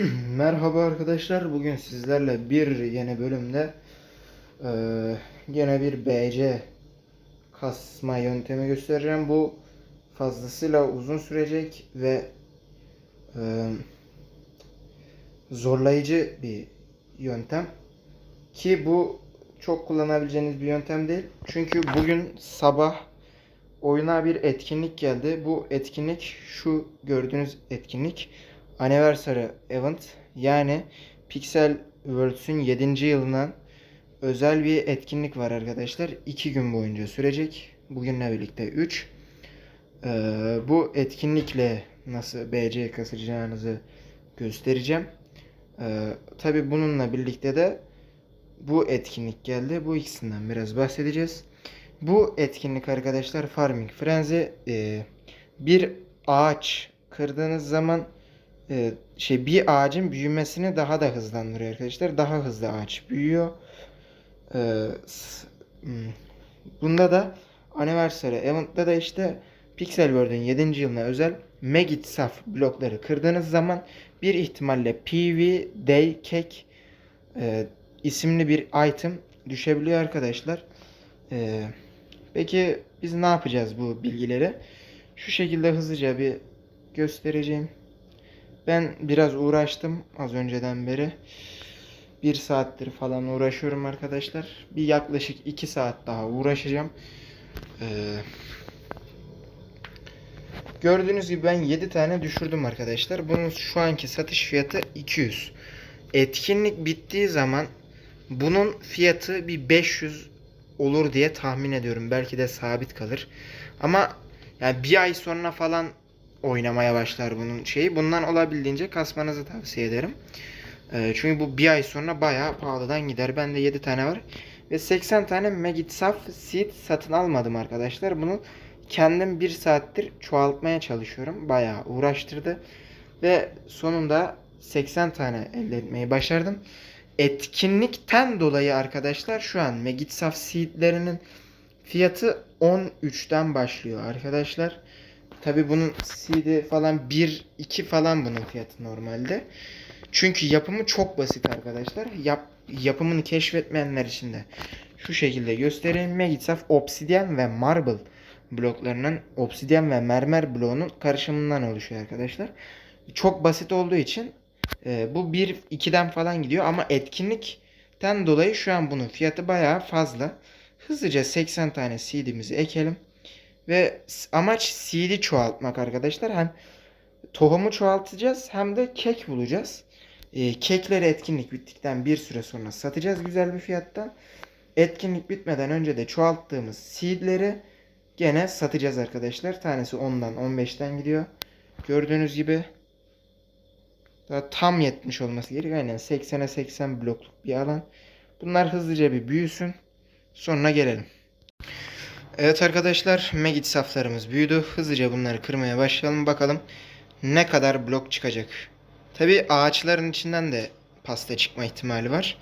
Merhaba arkadaşlar. Bugün sizlerle bir yeni bölümde eee yine bir BC kasma yöntemi göstereceğim. Bu fazlasıyla uzun sürecek ve eee, zorlayıcı bir yöntem. Ki bu çok kullanabileceğiniz bir yöntem değil. Çünkü bugün sabah oyuna bir etkinlik geldi. Bu etkinlik şu gördüğünüz etkinlik. Anniversary Event yani Pixel Worlds'ün 7. yılından özel bir etkinlik var arkadaşlar. 2 gün boyunca sürecek. Bugünle birlikte 3. bu etkinlikle nasıl BC kasacağınızı göstereceğim. Ee, Tabi bununla birlikte de bu etkinlik geldi. Bu ikisinden biraz bahsedeceğiz. Bu etkinlik arkadaşlar Farming Frenzy e, bir ağaç kırdığınız zaman e, şey bir ağacın büyümesini daha da hızlandırıyor arkadaşlar. Daha hızlı ağaç büyüyor. E, hmm, bunda da Anniversary Event'ta da işte Pixel World'ün 7. yılına özel Megit Saf blokları kırdığınız zaman bir ihtimalle PV Day Cake e, isimli bir item düşebiliyor arkadaşlar. E, peki biz ne yapacağız bu bilgileri? Şu şekilde hızlıca bir göstereceğim. Ben biraz uğraştım az önceden beri. Bir saattir falan uğraşıyorum arkadaşlar. Bir yaklaşık iki saat daha uğraşacağım. Ee, gördüğünüz gibi ben 7 tane düşürdüm arkadaşlar. Bunun şu anki satış fiyatı 200. Etkinlik bittiği zaman bunun fiyatı bir 500 olur diye tahmin ediyorum. Belki de sabit kalır. Ama yani bir ay sonra falan oynamaya başlar bunun şeyi. Bundan olabildiğince kasmanızı tavsiye ederim. Ee, çünkü bu bir ay sonra bayağı pahalıdan gider. Bende 7 tane var. Ve 80 tane Megit Saf Seed satın almadım arkadaşlar. Bunu kendim bir saattir çoğaltmaya çalışıyorum. Bayağı uğraştırdı. Ve sonunda 80 tane elde etmeyi başardım. Etkinlikten dolayı arkadaşlar şu an Megit Saf Seed'lerinin fiyatı 13'ten başlıyor arkadaşlar. Tabi bunun CD falan 1 2 falan bunun fiyatı normalde. Çünkü yapımı çok basit arkadaşlar. Yap, yapımını keşfetmeyenler için de şu şekilde göstereyim. Megitsaf obsidyen ve marble bloklarının obsidyen ve mermer bloğunun karışımından oluşuyor arkadaşlar. Çok basit olduğu için e, bu 1 2'den falan gidiyor ama etkinlikten dolayı şu an bunun fiyatı bayağı fazla. Hızlıca 80 tane CD'mizi ekelim. Ve amaç seed'i çoğaltmak arkadaşlar. Hem tohumu çoğaltacağız hem de kek bulacağız. Ee, kekleri etkinlik bittikten bir süre sonra satacağız güzel bir fiyattan. Etkinlik bitmeden önce de çoğalttığımız seed'leri gene satacağız arkadaşlar. Tanesi 10'dan 15'ten gidiyor. Gördüğünüz gibi daha tam 70 olması gerekiyor. Aynen 80'e 80 blokluk bir alan. Bunlar hızlıca bir büyüsün. Sonra gelelim. Evet arkadaşlar Megit saflarımız büyüdü. Hızlıca bunları kırmaya başlayalım. Bakalım ne kadar blok çıkacak. Tabi ağaçların içinden de pasta çıkma ihtimali var.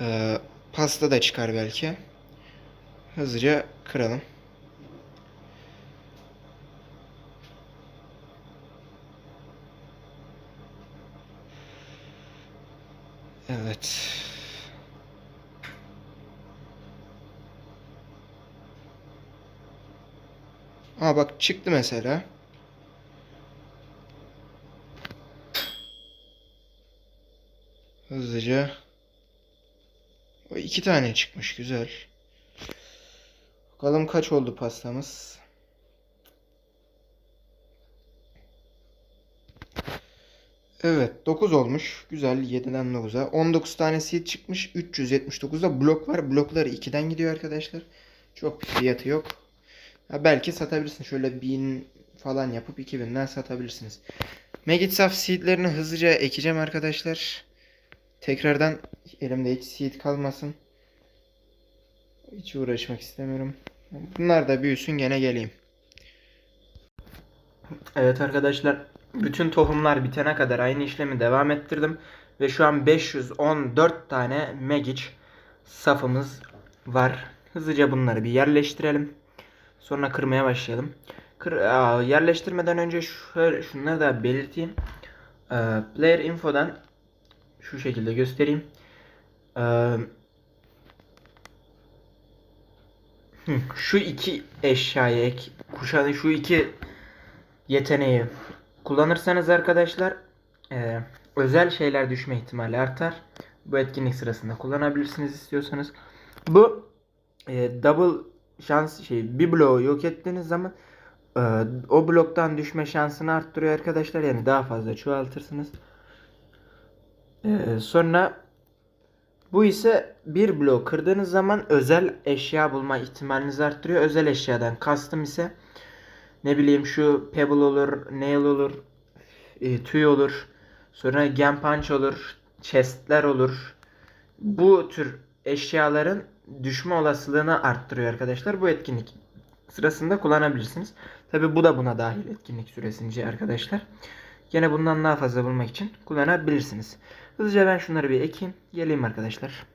Ee, pasta da çıkar belki. Hızlıca kıralım. Evet. Aa bak çıktı mesela. Hızlıca. O iki tane çıkmış güzel. Bakalım kaç oldu pastamız. Evet 9 olmuş. Güzel 7'den 9'a. 19 tane seed çıkmış. 379'da blok var. Blokları 2'den gidiyor arkadaşlar. Çok bir fiyatı yok. Ha, belki satabilirsin. Şöyle 1000 falan yapıp 2000'den satabilirsiniz. Megitsaf seedlerini hızlıca ekeceğim arkadaşlar. Tekrardan elimde hiç seed kalmasın. Hiç uğraşmak istemiyorum. Bunlar da büyüsün gene geleyim. Evet arkadaşlar bütün tohumlar bitene kadar aynı işlemi devam ettirdim. Ve şu an 514 tane Magic safımız var. Hızlıca bunları bir yerleştirelim. Sonra kırmaya başlayalım. Kır, Aa, yerleştirmeden önce şöyle şunları da belirteyim. Ee, player info'dan şu şekilde göstereyim. Ee, şu iki eşyayı ek, kuşanı şu iki yeteneği kullanırsanız arkadaşlar e, özel şeyler düşme ihtimali artar. Bu etkinlik sırasında kullanabilirsiniz istiyorsanız. Bu e, double şans şey bir bloğu yok ettiğiniz zaman e, o bloktan düşme şansını arttırıyor arkadaşlar. Yani daha fazla çoğaltırsınız. E, sonra bu ise bir blok kırdığınız zaman özel eşya bulma ihtimalinizi arttırıyor. Özel eşyadan kastım ise ne bileyim şu pebble olur, nail olur, e, tüy olur. Sonra gem punch olur, chestler olur. Bu tür eşyaların düşme olasılığını arttırıyor arkadaşlar. Bu etkinlik sırasında kullanabilirsiniz. Tabi bu da buna dahil etkinlik süresince arkadaşlar. Yine bundan daha fazla bulmak için kullanabilirsiniz. Hızlıca ben şunları bir ekeyim. Geleyim arkadaşlar.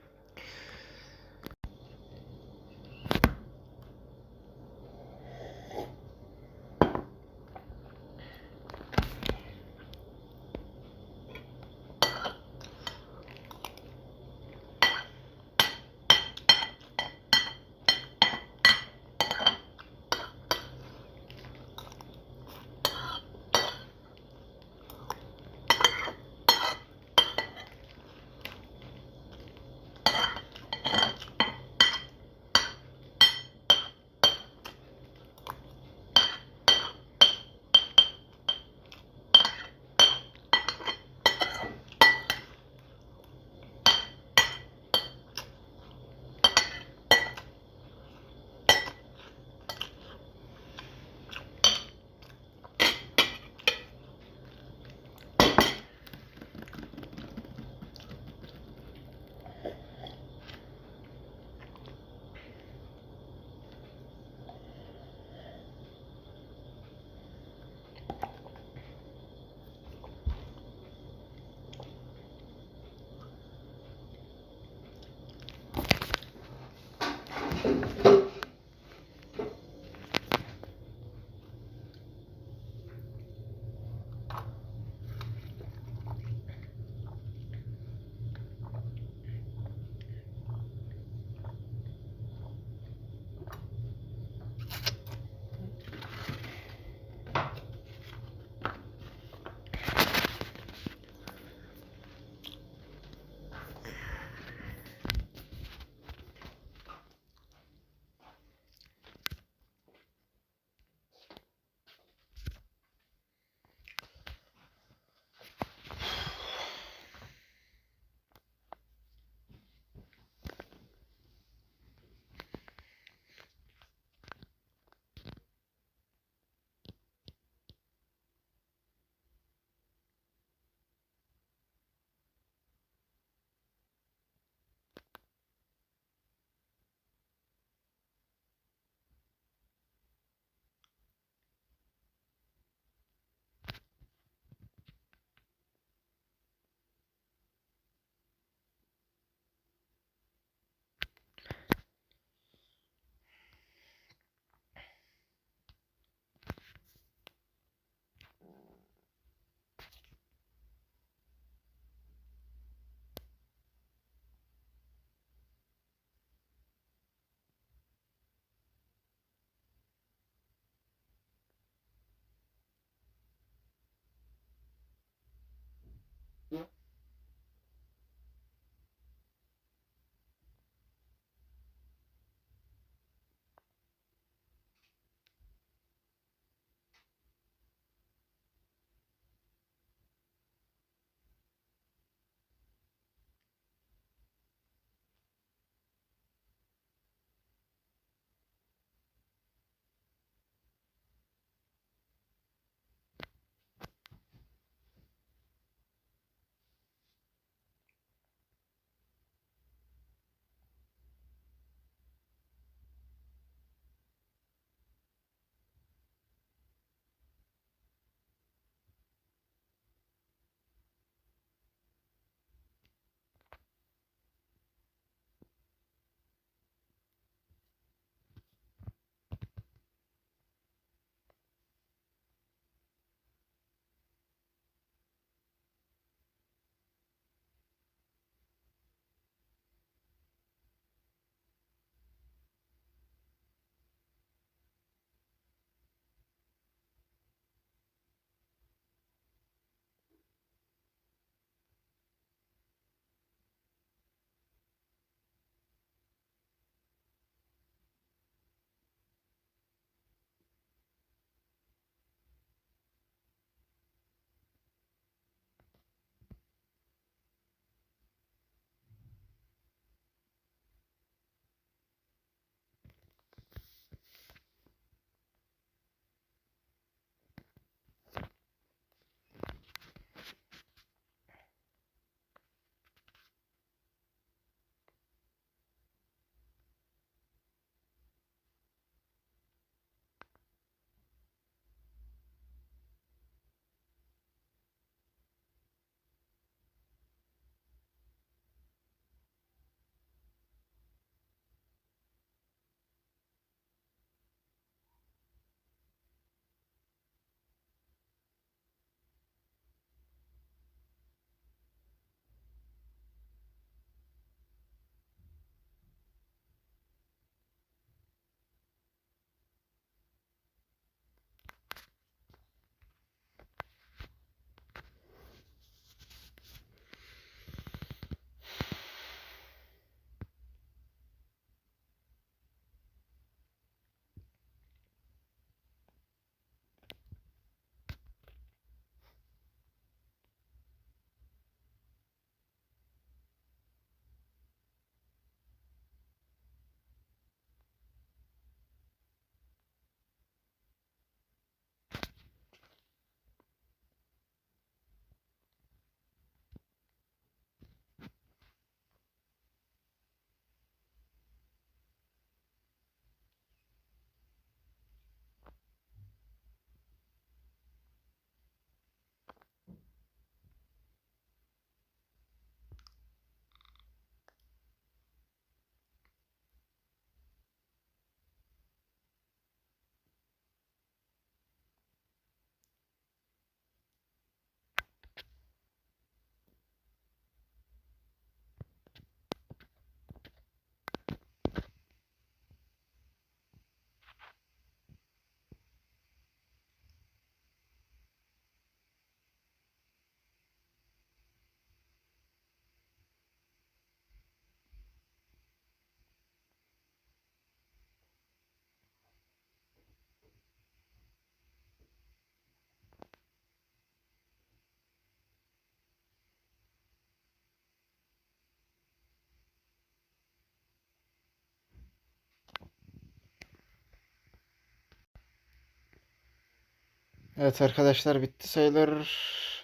Evet arkadaşlar bitti sayılır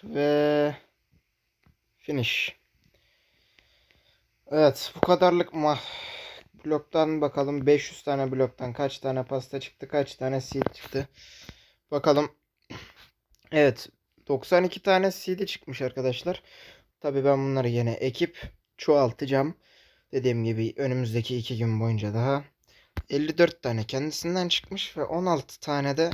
ve finish. Evet bu kadarlık mah bloktan bakalım 500 tane bloktan kaç tane pasta çıktı kaç tane seed çıktı. Bakalım. Evet 92 tane seed çıkmış arkadaşlar. Tabi ben bunları yine ekip çoğaltacağım. Dediğim gibi önümüzdeki 2 gün boyunca daha 54 tane kendisinden çıkmış ve 16 tane de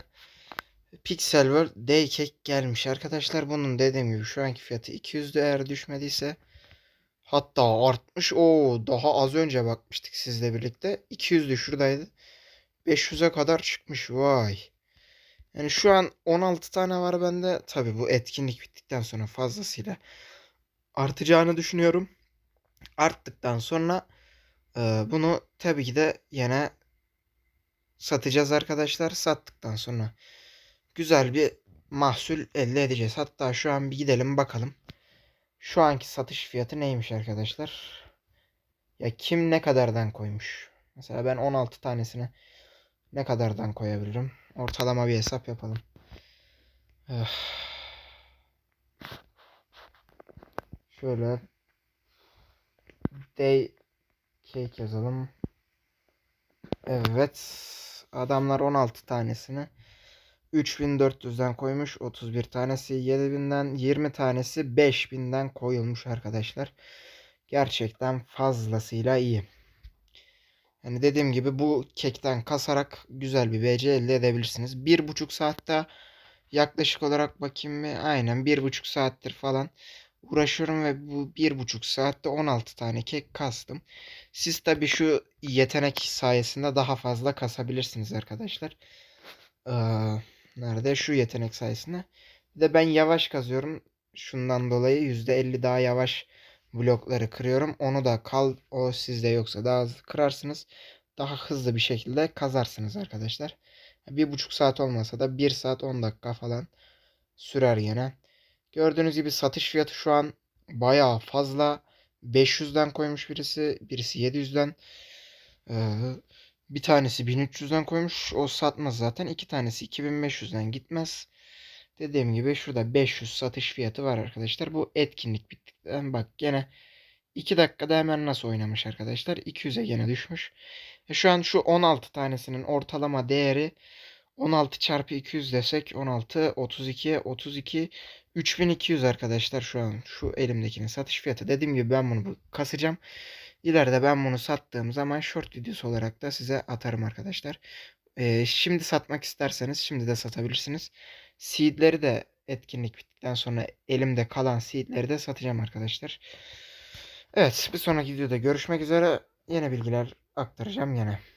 Pixel World Day Cake gelmiş arkadaşlar. Bunun dediğim gibi şu anki fiyatı 200'dü eğer düşmediyse. Hatta artmış. O daha az önce bakmıştık sizle birlikte. 200'dü şuradaydı. 500'e kadar çıkmış. Vay. Yani şu an 16 tane var bende. Tabi bu etkinlik bittikten sonra fazlasıyla artacağını düşünüyorum. Arttıktan sonra e, bunu tabii ki de yine satacağız arkadaşlar. Sattıktan sonra güzel bir mahsul elde edeceğiz. Hatta şu an bir gidelim bakalım. Şu anki satış fiyatı neymiş arkadaşlar? Ya kim ne kadardan koymuş? Mesela ben 16 tanesini ne kadardan koyabilirim? Ortalama bir hesap yapalım. Öf. Şöyle day cake yazalım. Evet. Adamlar 16 tanesini 3400'den koymuş. 31 tanesi 7000'den 20 tanesi 5000'den koyulmuş arkadaşlar. Gerçekten fazlasıyla iyi. Yani dediğim gibi bu kekten kasarak güzel bir BC elde edebilirsiniz. Bir buçuk saatte yaklaşık olarak bakayım mı? Aynen bir buçuk saattir falan uğraşıyorum ve bu bir buçuk saatte 16 tane kek kastım. Siz tabi şu yetenek sayesinde daha fazla kasabilirsiniz arkadaşlar. Ee, nerede? Şu yetenek sayesinde. Bir de ben yavaş kazıyorum. Şundan dolayı %50 daha yavaş blokları kırıyorum. Onu da kal o sizde yoksa daha hızlı kırarsınız. Daha hızlı bir şekilde kazarsınız arkadaşlar. Bir buçuk saat olmasa da 1 saat 10 dakika falan sürer yine. Gördüğünüz gibi satış fiyatı şu an bayağı fazla. 500'den koymuş birisi. Birisi 700'den. Ee, bir tanesi 1300'den koymuş. O satmaz zaten. İki tanesi 2500'den gitmez. Dediğim gibi şurada 500 satış fiyatı var arkadaşlar. Bu etkinlik bittikten bak gene 2 dakikada hemen nasıl oynamış arkadaşlar. 200'e gene düşmüş. E şu an şu 16 tanesinin ortalama değeri 16 çarpı 200 desek 16 32 32 3200 arkadaşlar şu an şu elimdekinin satış fiyatı. Dediğim gibi ben bunu kasacağım. İleride ben bunu sattığım zaman short videosu olarak da size atarım arkadaşlar. Ee, şimdi satmak isterseniz şimdi de satabilirsiniz. Seedleri de etkinlik bittikten sonra elimde kalan seedleri de satacağım arkadaşlar. Evet bir sonraki videoda görüşmek üzere. Yeni bilgiler aktaracağım yine.